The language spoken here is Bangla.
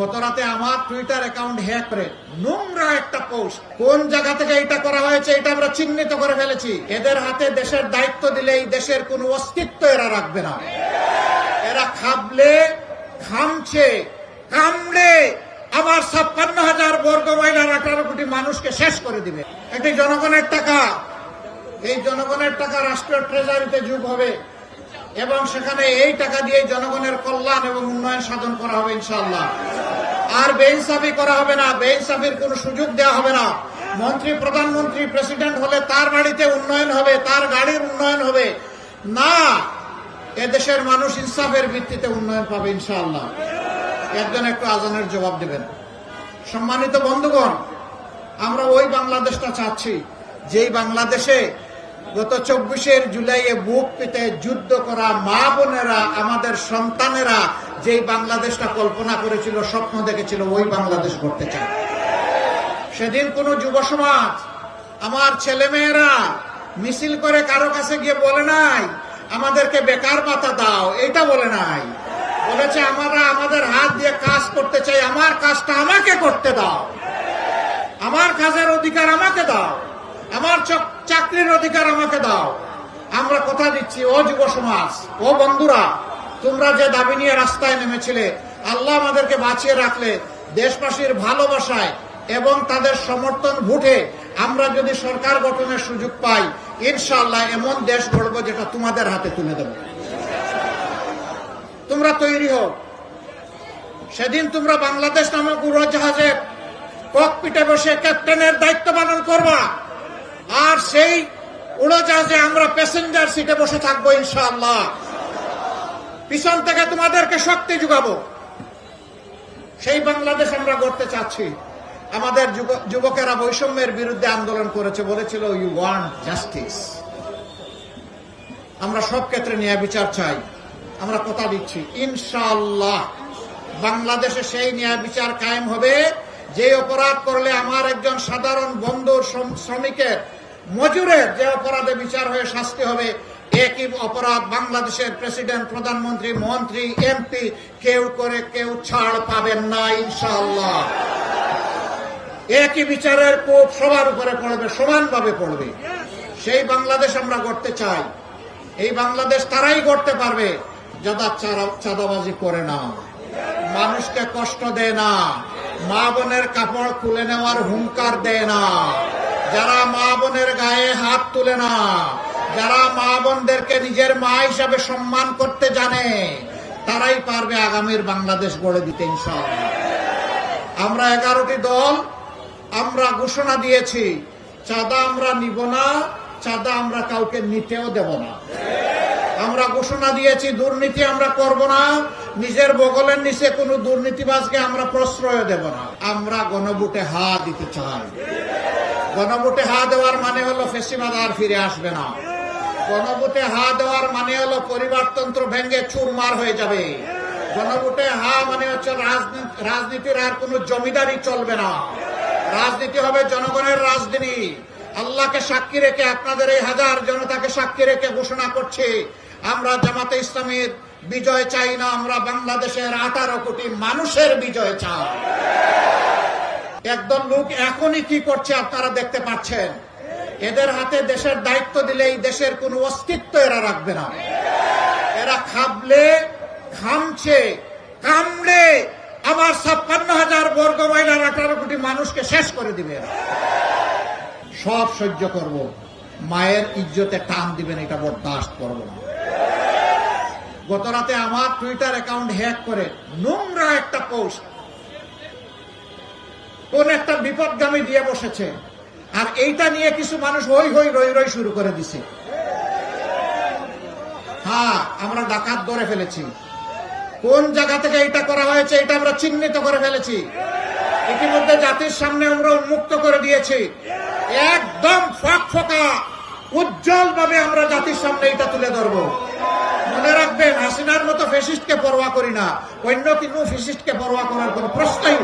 গত রাতে আমার টুইটার অ্যাকাউন্ট হ্যাক করে নোংরা একটা পোস্ট কোন জায়গা থেকে এটা করা হয়েছে, এটা আমরা চিহ্নিত করে ফেলেছি। এদের হাতে দেশের দায়িত্ব দিলে এই দেশের কোনো অস্তিত্ব এরা রাখবে না। এরা খাবলে, খামছে, কামড়ে। আবার ছাপ্পান্ন হাজার বর্গ মাইলার আঠারো কোটি মানুষকে শেষ করে দিবে। এটি জনগণের টাকা। এই জনগণের টাকা রাষ্ট্রীয় ট্রেজারিতে যুগ হবে। এবং সেখানে এই টাকা দিয়ে জনগণের কল্যাণ এবং উন্নয়ন সাধন করা হবে ইনশাআল্লাহ। আর বেইনসাফি করা হবে না বেইনসাফির কোনো সুযোগ দেওয়া হবে না। মন্ত্রী, প্রধানমন্ত্রী, প্রেসিডেন্ট হলে তার বাড়িতে উন্নয়ন হবে, তার গাড়ির উন্নয়ন হবে। না, এদেশের মানুষ ইনসাফের ভিত্তিতে উন্নয়ন পাবে ইনশাআল্লাহ। একজন একটু আজানের জবাব দেবেন। সম্মানিত বন্ধুগণ, আমরা ওই বাংলাদেশটা চাচ্ছি, যেই বাংলাদেশে গত চব্বিশের জুলাইয়ে বুক পেতে যুদ্ধ করা মা বোনেরা, আমাদের সন্তানেরা যেই বাংলাদেশটা কল্পনা করেছিল, স্বপ্ন দেখেছিল, ওই বাংলাদেশ করতে চায়। সেদিন কোন যুব সমাজ, আমার ছেলেমেয়েরা মিছিল করে কারও কাছে গিয়ে বলে নাই, আমাদেরকে বেকার ভাতা দাও। এটা বলে নাই। বলেছে, আমরা আমাদের হাত দিয়ে কাজ করতে চাই, আমার কাজটা আমাকে করতে দাও। আমার কাজের অধিকার আমাকে দাও। আমার চক- চাকরির অধিকার আমাকে দাও। আমরা কথা দিচ্ছি, ও যুব সমাজ, ও বন্ধুরা, তোমরা যে দাবি নিয়ে রাস্তায় নেমেছিলে, আল্লাহ আমাদেরকে বাঁচিয়ে রাখলে দেশবাসীর ভালোবাসায় এবং তাদের সমর্থন ভোটে আমরা যদি সরকার গঠনের সুযোগ পাই, ইনশাআল্লাহ এমন দেশ গড়ব যেটা তোমাদের হাতে তুলে দেব। তোমরা তৈরি হোক সেদিন তোমরা বাংলাদেশ নামক উড়োজাহাজের ককপিটে বসে ক্যাপ্টেনের দায়িত্ব পালন করবা। আর সেই উড়োজাহাজে আমরা প্যাসেঞ্জার সিটে বসে থাকব ইনশাআল্লাহ। পিছন থেকে তোমাদেরকে শক্তি যোগাবো। সেই বাংলাদেশ আমরা গড়তে চাচ্ছি। আমাদের যুবকেরা বৈষম্যের বিরুদ্ধে আন্দোলন করেছে বলেছিল ইউ ওয়ান্ট জাস্টিস আমরা সব ক্ষেত্রে ন্যায় বিচার চাই। আমরা কথা দিচ্ছি, ইনশাআল্লাহ, বাংলাদেশে সেই ন্যায় বিচার কায়েম হবে। যে অপরাধ করলে আমার একজন সাধারণ বন্ধুর শ্রমিকের মজুরের যে অপরাধে বিচার হয়ে শাস্তি হবে একই অপরাধ বাংলাদেশের প্রেসিডেন্ট, প্রধানমন্ত্রী, মন্ত্রী, এমপি কেউ করে কেউ ছাড় পাবেন না, ইনশাআল্লাহ। একই বিচারের কোপ সবার উপরে পড়বে, সমানভাবে পড়বে। সেই বাংলাদেশ আমরা গড়তে চাই। এই বাংলাদেশ তারাই গড়তে পারবে যারা চাঁদাবাজি করে না। মানুষকে কষ্ট দেয় না, মা বোনের কাপড় খুলে নেওয়ার হুঙ্কার দেয় না। যারা মা বোনের গায়ে হাত তুলে না, যারা মা বোনদেরকে নিজের মা হিসাবে সম্মান করতে জানে, তারাই পারবে আগামীর বাংলাদেশ গড়ে দিতে, ইনশাআল্লাহ। আমরা এগারোটি দল, আমরা ঘোষণা দিয়েছি, চাঁদা আমরা নিব না, চাঁদা আমরা কাউকে নিতেও দেব না। আমরা ঘোষণা দিয়েছি, দুর্নীতি আমরা করব না, নিজের বগলের নিচে কোনো দুর্নীতিবাজকে আমরা প্রশ্রয় দেব না। আমরা গণভোটে হা দিতে চাই। গণভোটে হা দেওয়ার মানে হলো ফেসিবাদ আর ফিরে আসবে না। গণভোটে হা দেওয়ার মানে হলো পরিবারতন্ত্র ভেঙে চুরমার হয়ে যাবে। গণভোটে হা মানে হচ্ছে রাজনীতির আর কোনো জমিদারি চলবে না। রাজনীতি হবে জনগণের রাজনীতি। আল্লাহকে সাক্ষী রেখে, আপনাদের এই হাজার জনতাকে সাক্ষী রেখে ঘোষণা করছে, আমরা জামাতে ইসলামের বিজয় চাই না, আমরা বাংলাদেশের আঠারো কোটি মানুষের বিজয় চাই। একদল লোক এখনই কি করছে আপনারা দেখতে পাচ্ছেন? এদের হাতে দেশের দায়িত্ব দিলে এই দেশের কোনো অস্তিত্ব এরা রাখবে না। এরা খাবলে, খামছে, কামড়ে আবার ছাপ্পান্ন হাজার বর্গ মাইলার আঠারো কোটি মানুষকে শেষ করে দিবে সব সহ্য করব। মায়ের ইজ্জতে টান দিবেন এটা বরদাস্ত করব না। গত রাতে আমার টুইটার অ্যাকাউন্ট হ্যাক করে নোংরা একটা পোস্ট কোন একটা বিপদগামী দিয়ে বসেছে। আর এইটা নিয়ে কিছু মানুষ হই হই রই রই শুরু করে দিছে। হ্যাঁ আমরা ডাকাত ধরে ফেলেছি। কোন জায়গা থেকে এটা করা হয়েছে, এটা আমরা চিহ্নিত করে ফেলেছি। ইতিমধ্যে জাতির সামনে আমরা উন্মুক্ত করে দিয়েছি। একদম ফক ফকা উজ্জ্বল ভাবে আমরা জাতির সামনে এটা তুলে ধরবো। মনে রাখবেন, হাসিনার মতো ফেসিস্টকে পরোয়া করি না। অন্য কোনো ফেসিস্টকে পরোয়া করার কোনো প্রশ্নই।